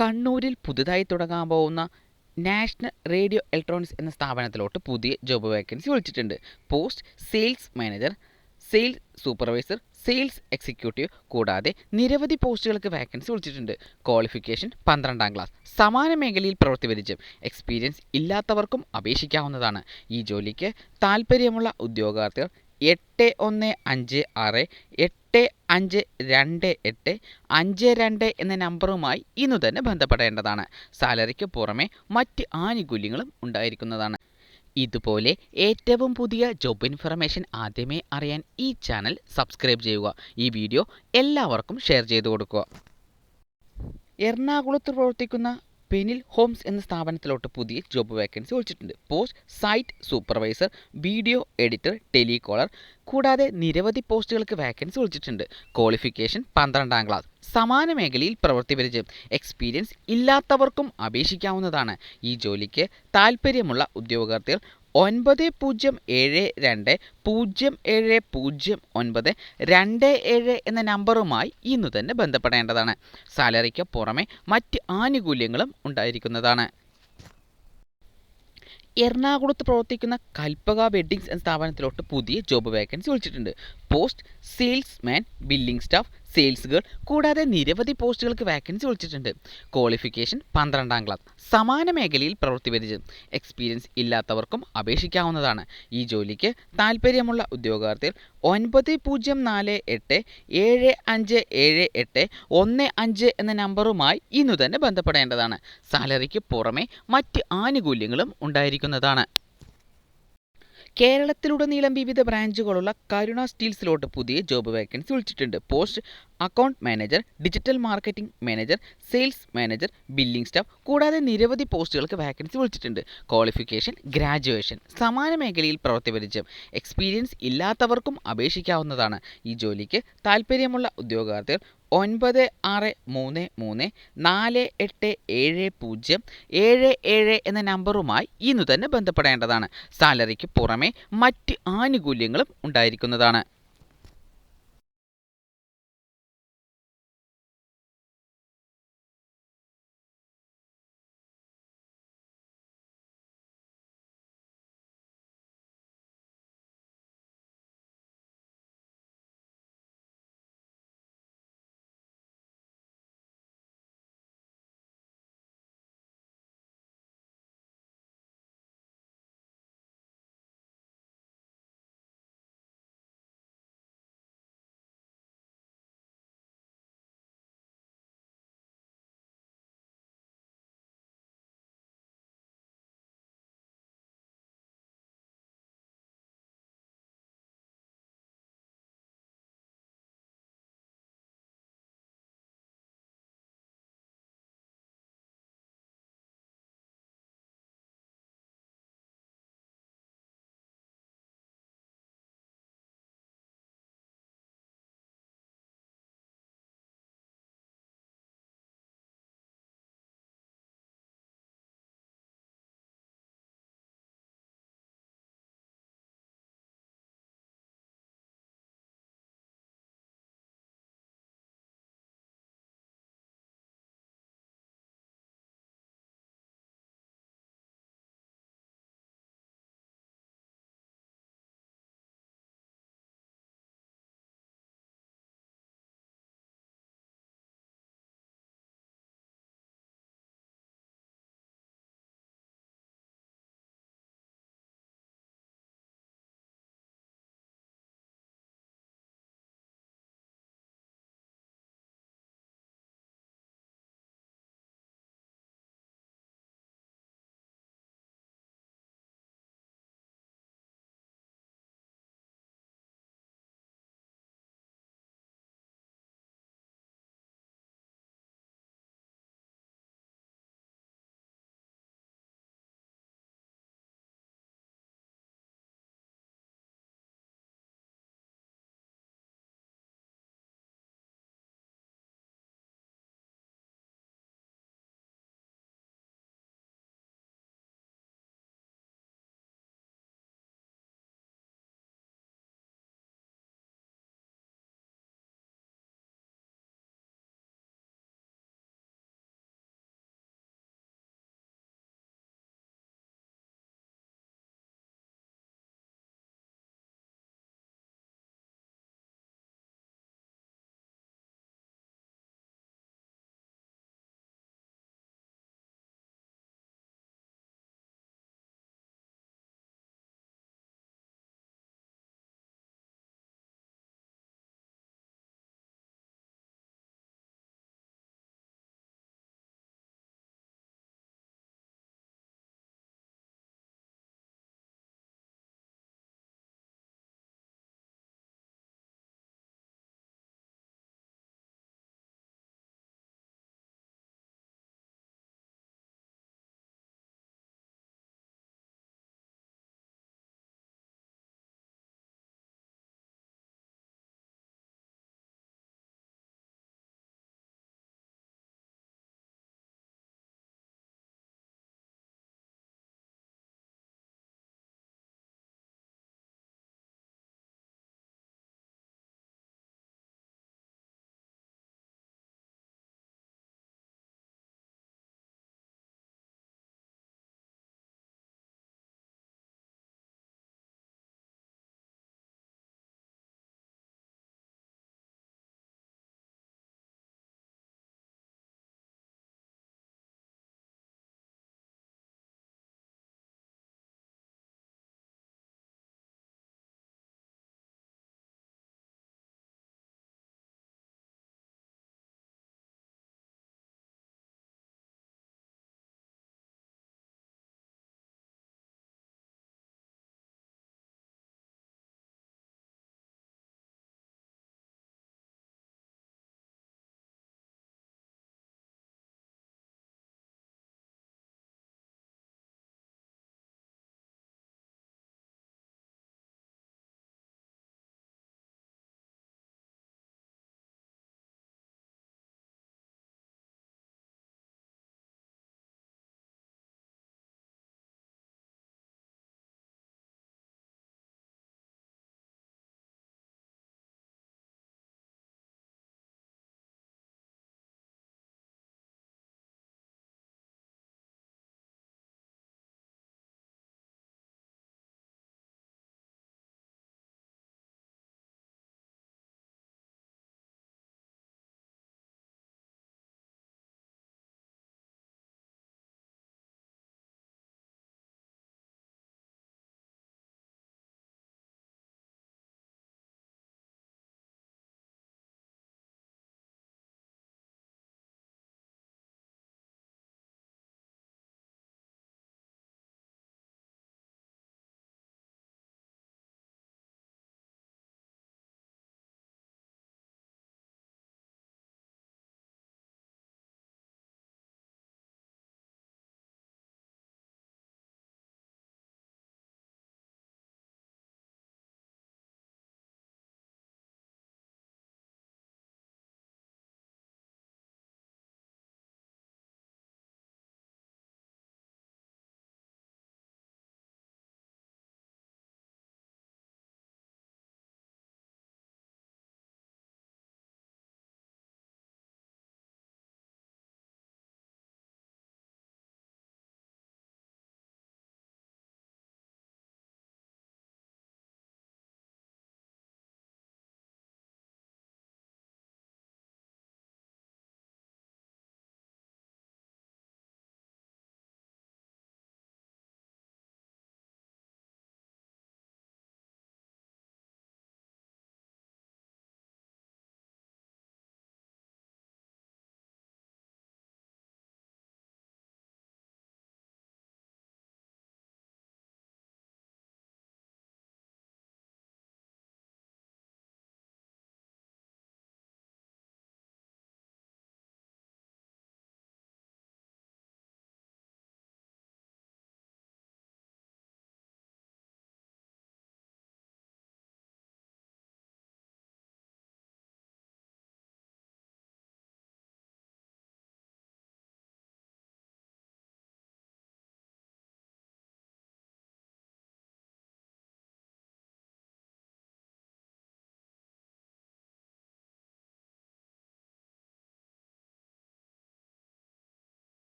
കണ്ണൂരിൽ പുതുതായി തുടങ്ങാൻ പോകുന്ന നാഷണൽ റേഡിയോ ഇലക്ട്രോണിക്സ് എന്ന സ്ഥാപനത്തിലോട്ട് പുതിയ ജോബ് വേക്കൻസി വിളിച്ചിട്ടുണ്ട്. Post sales manager sales supervisor sales executive കൂടാതെ നിരവധി പോസ്റ്റുകൾക്ക് വാക്കൻസി വിളിച്ചിട്ടുണ്ട്. ക്വാളിഫിക്കേഷൻ പന്ത്രണ്ടാം ക്ലാസ്. സമാന മേഖലയിൽ പ്രവൃത്തി എക്സ്പീരിയൻസ് ഇല്ലാത്തവർക്കും അപേക്ഷിക്കാവുന്നതാണ്. ഈ ജോലിക്ക് താൽപ്പര്യമുള്ള ഉദ്യോഗാർത്ഥികൾ എട്ട് ഒന്ന് അഞ്ച് ആറ് എട്ട് അഞ്ച് രണ്ട് എട്ട് അഞ്ച് രണ്ട് എന്ന നമ്പറുമായി ഇന്നു തന്നെ ബന്ധപ്പെടേണ്ടതാണ്. സാലറിക്ക് പുറമെ മറ്റ് ആനുകൂല്യങ്ങളും ഉണ്ടായിരിക്കുന്നതാണ്. ഇതുപോലെ ഏറ്റവും പുതിയ ജോബ് ഇൻഫർമേഷൻ ആദ്യമേ അറിയാൻ ഈ ചാനൽ സബ്സ്ക്രൈബ് ചെയ്യുക. ഈ വീഡിയോ എല്ലാവർക്കും ഷെയർ ചെയ്തു കൊടുക്കുക. എറണാകുളത്ത് പ്രവർത്തിക്കുന്ന പെനിൽ ഹോംസ് എന്ന സ്ഥാപനത്തിലോട്ട് പുതിയ ജോബ് വേക്കൻസി ഒഴിച്ചിട്ടുണ്ട്. Post site supervisor video editor telecaller കൂടാതെ നിരവധി പോസ്റ്റുകൾക്ക് വേക്കൻസി ഒഴിച്ചിട്ടുണ്ട്. ക്വാളിഫിക്കേഷൻ പന്ത്രണ്ടാം ക്ലാസ്. സമാന മേഖലയിൽ പ്രവൃത്തി പരിചയം. എക്സ്പീരിയൻസ് ഇല്ലാത്തവർക്കും അപേക്ഷിക്കാവുന്നതാണ്. ഈ ജോലിക്ക് താൽപ്പര്യമുള്ള ഉദ്യോഗാർത്ഥികൾ ഒൻപത് പൂജ്യം ഏഴ് രണ്ട് പൂജ്യം ഏഴ് പൂജ്യം ഒൻപത് രണ്ട് ഏഴ് എന്ന നമ്പറുമായി ഇന്നു തന്നെ ബന്ധപ്പെടേണ്ടതാണ്. സാലറിക്ക് പുറമെ മറ്റ് ആനുകൂല്യങ്ങളും ഉണ്ടായിരിക്കുന്നതാണ്. എറണാകുളത്ത് പ്രവർത്തിക്കുന്ന കൽപ്പക വെഡ്ഡിങ്സ് എന്ന സ്ഥാപനത്തിലോട്ട് പുതിയ ജോബ് വേക്കൻസി വിളിച്ചിട്ടുണ്ട്. Post salesman billing staff sales girl കൂടാതെ നിരവധി പോസ്റ്റുകൾക്ക് വാക്കൻസി ഒഴിച്ചിട്ടുണ്ട് ക്വാളിഫിക്കേഷൻ പന്ത്രണ്ടാം ക്ലാസ് സമാന മേഖലയിൽ പ്രവൃത്തി പരിചയം എക്സ്പീരിയൻസ് ഇല്ലാത്തവർക്കും അപേക്ഷിക്കാവുന്നതാണ്. ഈ ജോലിക്ക് താൽപ്പര്യമുള്ള ഉദ്യോഗാർത്ഥികൾ ഒൻപത് പൂജ്യം നാല് എട്ട് ഏഴ് അഞ്ച് ഏഴ് എട്ട് ഒന്ന് അഞ്ച് എന്ന നമ്പറുമായി ഇന്നു തന്നെ ബന്ധപ്പെടേണ്ടതാണ്. സാലറിക്ക് പുറമെ മറ്റ് ആനുകൂല്യങ്ങളും ഉണ്ടായിരിക്കുന്നതാണ്. കേരളത്തിലുടനീളം വിവിധ ബ്രാഞ്ചുകളുള്ള കരുണ സ്റ്റീൽസിലോട്ട് പുതിയ ജോബ് വേക്കൻസി വിളിച്ചിട്ടുണ്ട്. Post account manager digital marketing manager sales manager billing staff കൂടാതെ നിരവധി പോസ്റ്റുകൾക്ക് വാക്കൻസി വിളിച്ചിട്ടുണ്ട്. ക്വാളിഫിക്കേഷൻ ഗ്രാജുവേഷൻ സമാന മേഖലയിൽ പ്രവൃത്തി പരിചയം എക്സ്പീരിയൻസ് ഇല്ലാത്തവർക്കും അപേക്ഷിക്കാവുന്നതാണ്. ഈ ജോലിക്ക് താൽപ്പര്യമുള്ള ഉദ്യോഗാർത്ഥികൾ ഒൻപത് ആറ് മൂന്ന് മൂന്ന് നാല് എട്ട് ഏഴ് പൂജ്യം ഏഴ് ഏഴ് എന്ന നമ്പറുമായി ഇന്ന് തന്നെ ബന്ധപ്പെടേണ്ടതാണ്. സാലറിക്ക് പുറമെ മറ്റ് ആനുകൂല്യങ്ങളും ഉണ്ടായിരിക്കുന്നതാണ്.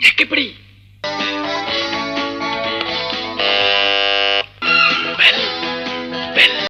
Yakipri.